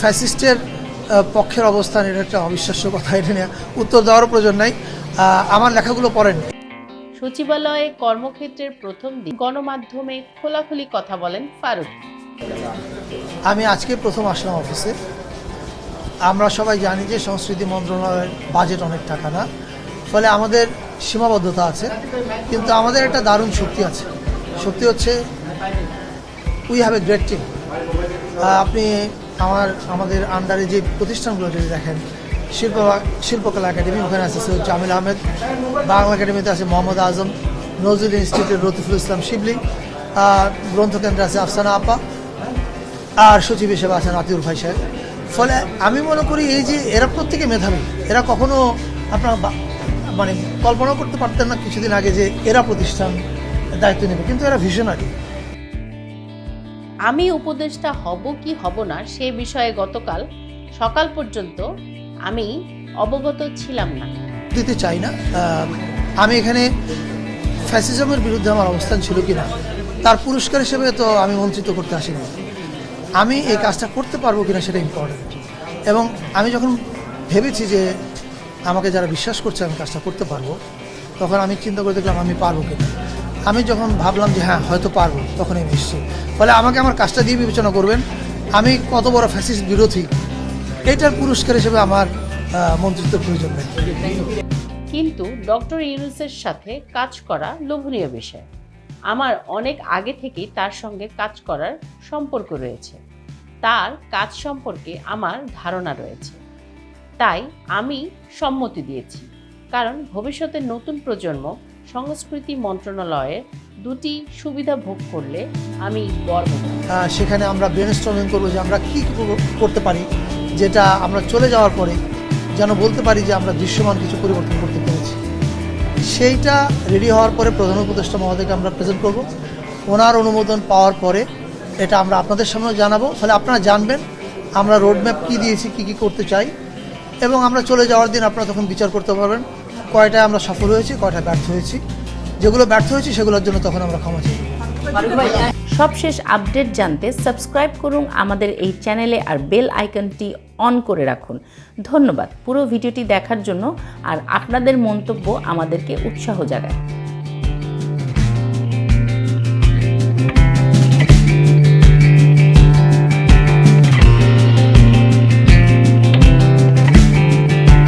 ফ্যাসিস্টের পক্ষের অবস্থান এটা একটা অবিশ্বাস্য কথা এটা নিয়ে উত্তর দেওয়ারও প্রয়োজন নাই। আমার লেখাগুলো পড়েন। সচিবালয়ে কর্মক্ষেত্রের প্রথম দিন গণমাধ্যমে খোলাখুলি কথা বলেন ফারুক। আমি আজকে প্রথম আসলাম অফিসে। আমরা সবাই জানি যে সংস্কৃতি মন্ত্রণালয়ের বাজেট অনেক টাকা না ফলে আমাদের সীমাবদ্ধতা আছে কিন্তু আমাদের একটা দারুণ শক্তি আছে। শক্তি হচ্ছে we have a great team আপনি আমার, আমাদের আন্ডারে যে প্রতিষ্ঠানগুলো যদি দেখেন শিল্প শিল্পকলা একাডেমি, ওখানে আছে সৈয়দ জামিল আহমেদ, বাংলা একাডেমিতে আছে মোহাম্মদ আজম, নজরুল ইনস্টিটিউটের রতিফুল ইসলাম শিবলি, আর গ্রন্থকেন্দ্রে আছে আফসানা আপা, আর সচিব হিসেবে আছেন আতিউর ভাই সাহেব। ফলে আমি মনে করি এই যে এরা প্রত্যেকে মেধাবী। এরা কখনো আপনার মানে কল্পনা করতে পারতেন না কিছুদিন আগে যে এরা প্রতিষ্ঠান দায়িত্ব নেবে। কিন্তু এরা ভিশনারি আমি উপদেষ্টা হব কি হব না সে বিষয়ে গতকাল সকাল পর্যন্ত আমি অবগত ছিলাম না। দিতে চাই না। আমি এখানে ফ্যাসিজমের বিরুদ্ধে আমার অবস্থান ছিল কিনা তার পুরস্কার হিসেবে তো আমি বঞ্চিত করতে আসিনি। আমি এই কাজটা করতে পারব কিনা সেটা ইম্পর্টেন্ট এবং আমি যখন ভেবেছি যে আমাকে যারা বিশ্বাস করছে আমি কাজটা করতে পারব, তখন আমি চিন্তা করে দেখলাম আমি পারব কিনা আমি যখন ভাবলাম যে হ্যাঁ হয়তো পারব তখন আমি এসেছি। ফলে আমাকে আমার কাজটা দিয়ে বিবেচনা করবেন। আমি কত বড় ফ্যাসিস বিরোধী এটার পুরস্কার হিসেবে আমার আহ, মন্ত্রিত্বের প্রয়োজন নেই। কিন্তু ডক্টর ইউনুসের সাথে কাজ করা লোভনীয় বিষয়। আমার অনেক আগে থেকেই তার সঙ্গে কাজ করার সম্পর্ক রয়েছে। তার কাজ সম্পর্কে আমার ধারণা রয়েছে। তাই আমি সম্মতি দিয়েছি। কারণ ভবিষ্যতে নতুন প্রজন্ম সংস্কৃতি মন্ত্রণালয়ের দুটি সুবিধা ভোগ করলে আমি গর্ব সেখানে আমরা ব্রেন স্টর্মিং করব যে আমরা কী করতে পারি, যেটা আমরা চলে যাওয়ার পরে যেন বলতে পারি যে আমরা দৃশ্যমান কিছু পরিবর্তন করতে পেরেছি। সেইটা রেডি হওয়ার পরে প্রধান উপদেষ্টা মহোদয়কে আমরা প্রেজেন্ট করব। ওনার অনুমোদন পাওয়ার পরে এটা আমরা আপনাদের সামনে জানাব। ফলে আপনারা জানবেন আমরা রোডম্যাপ কী দিয়েছি, কী কী করতে চাই। এবং আমরা চলে যাওয়ার দিন আপনারা তখন বিচার করতে পারবেন। কয়টায় আমরা সফল হয়েছি, কয়টা ব্যর্থ হয়েছি, যেগুলো ব্যর্থ হয়েছি সেগুলোর জন্য তখন আমরা ক্ষমা চাই সবশেষ আপডেট জানতে সাবস্ক্রাইব করুন আমাদের এই চ্যানেলে আর বেল আইকনটি অন করে রাখুন। ধন্যবাদ পুরো ভিডিওটি দেখার জন্য আর আপনাদের মন্তব্য আমাদেরকে উৎসাহ জাগায়।